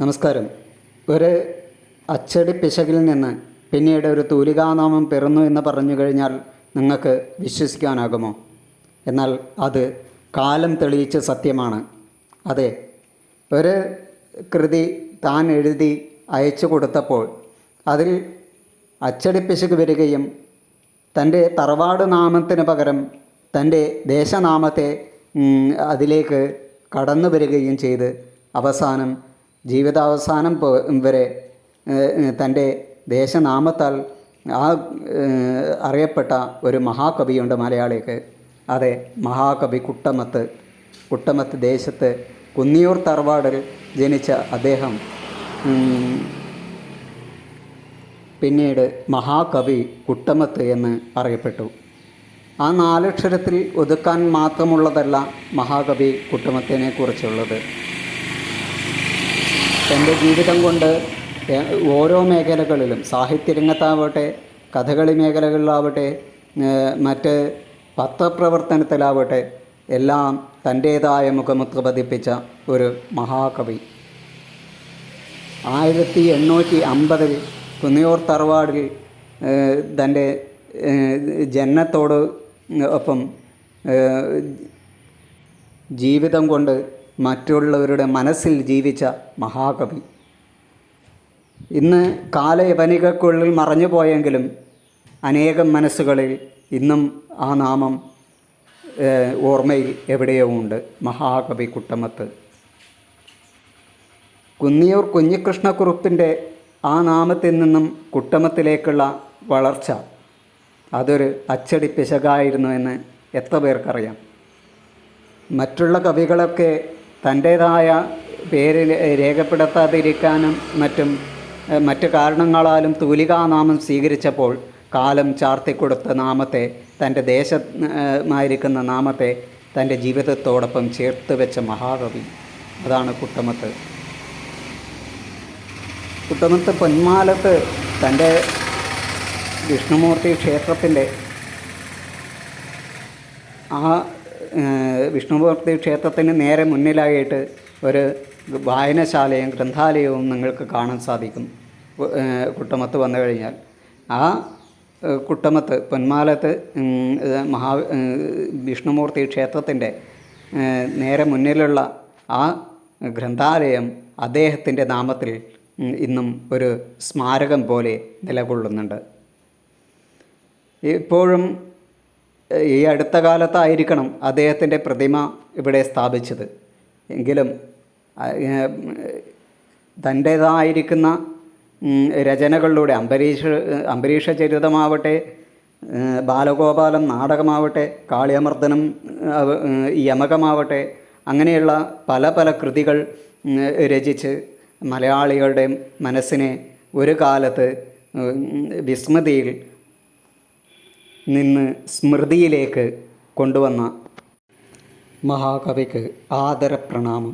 നമസ്കാരം. ഒരു അച്ചടി പിശകിൽ നിന്ന് പിന്നീട് ഒരു തൂലികാനാമം പിറന്നു എന്ന് പറഞ്ഞു കഴിഞ്ഞാൽ നിങ്ങൾക്ക് വിശ്വസിക്കാനാകുമോ? എന്നാൽ അത് കാലം തെളിയിച്ച സത്യമാണ്. അതെ ഒരു കൃതി താൻ എഴുതി അയച്ചു കൊടുത്തപ്പോൾ അതിൽ അച്ചടി പിശക് വരികയും തന്റെ തറവാട് നാമത്തിന് പകരം തന്റെ ദേശനാമത്തെ അതിലേക്ക് കടന്നു വരികയും ചെയ്ത് അവസാനം ജീവിതാവസാനം വരെ തന്റെ ദേശനാമത്താൽ ആ അറിയപ്പെട്ട ഒരു മഹാകവിയുണ്ട് മലയാളിക്ക്. അതെ മഹാകവി കുട്ടമത്ത്. കുട്ടമത്ത് ദേശത്ത് കുന്നിയൂർ തറവാടിൽ ജനിച്ച അദ്ദേഹം പിന്നീട് മഹാകവി കുട്ടമത്ത് എന്ന് അറിയപ്പെട്ടു. ആ നാലക്ഷരത്തിൽ ഒതുക്കാൻ മാത്രമുള്ളതല്ല മഹാകവി കുട്ടമത്തിനെ കുറിച്ചുള്ളത്. തന്റെ ജീവിതം കൊണ്ട് ഓരോ മേഖലകളിലും സാഹിത്യരംഗത്താവട്ടെ കഥകളി മേഖലകളിലാവട്ടെ മറ്റ് പത്രപ്രവർത്തനത്തിലാവട്ടെ എല്ലാം തന്റേതായ മുഖമുദ്ര പതിപ്പിച്ച ഒരു മഹാകവി. ആയിരത്തി എണ്ണൂറ്റി അമ്പതിൽ കുന്നിയൂർ തറവാടിൽ തന്റെ ജനത്തോട് ഒപ്പം ജീവിതം കൊണ്ട് മറ്റുള്ളവരുടെ മനസ്സിൽ ജീവിച്ച മഹാകവി. ഇന്ന് കാലയവനികക്കുള്ളിൽ മറഞ്ഞു പോയെങ്കിലും അനേകം മനസ്സുകളിൽ ഇന്നും ആ നാമം ഓർമ്മയിൽ എവിടെയോ ഉണ്ട് മഹാകവി കുട്ടമത്ത്. കുന്നിയൂർ കുഞ്ഞികൃഷ്ണക്കുറുപ്പിന്റെ ആ നാമത്തിൽ നിന്നും കുട്ടമത്തിലേക്കുള്ള വളർച്ച അതൊരു അച്ചടി പിശകായിരുന്നു എന്ന് എത്ര പേർക്കറിയാം. മറ്റുള്ള കവികളൊക്കെ തന്റേതായ പേര് രേഖപ്പെടുത്താതിരിക്കാനും മറ്റും മറ്റ് കാരണങ്ങളാലും തൂലികാനാമം സ്വീകരിച്ചപ്പോൾ കാലം ചാർത്തിക്കൊടുത്ത നാമത്തെ തന്റെ ദേശമായിരിക്കുന്ന നാമത്തെ തന്റെ ജീവിതത്തോടൊപ്പം ചേർത്ത് വെച്ച മഹാകവി. അതാണ് കുട്ടമത്ത്. കുട്ടമത്ത് പൊന്മാലത്ത് തന്റെ വിഷ്ണുമൂർത്തി ക്ഷേത്രത്തിന്റെ ആ വിഷ്ണുമൂർത്തി ക്ഷേത്രത്തിന് നേരെ മുന്നിലായിട്ട് ഒരു വായനശാലയും ഗ്രന്ഥാലയവും നിങ്ങൾക്ക് കാണാൻ സാധിക്കും. കുട്ടമത്ത് വന്നു കഴിഞ്ഞാൽ. ആ കുട്ടമത്ത് പൊന്മാലത്ത് മഹാ വിഷ്ണുമൂർത്തി ക്ഷേത്രത്തിന്റെ നേരെ മുന്നിലുള്ള ആ ഗ്രന്ഥാലയം അദ്ദേഹത്തിന്റെ നാമത്തിൽ ഇന്നും ഒരു സ്മാരകം പോലെ നിലകൊള്ളുന്നുണ്ട്. ഇപ്പോഴും ഈ അടുത്ത കാലത്തായിരിക്കണം അദ്ദേഹത്തിന്റെ പ്രതിമ ഇവിടെ സ്ഥാപിച്ചത്. എങ്കിലും തന്റേതായിരിക്കുന്ന രചനകളിലൂടെ അംബരീഷ അംബരീഷ ചരിതമാവട്ടെ ബാലഗോപാലം നാടകമാവട്ടെ കാളിയമർദ്ദനം യമകമാവട്ടെ അങ്ങനെയുള്ള പല പല കൃതികൾ രചിച്ച് മലയാളികളുടെ മനസ്സിനെ ഒരു കാലത്ത് വിസ്മൃതിയിൽ നിന്ന് സ്മൃതിയിലേക്ക് കൊണ്ടുവന്ന മഹാകവിക്ക് ആദരപ്രണാമം.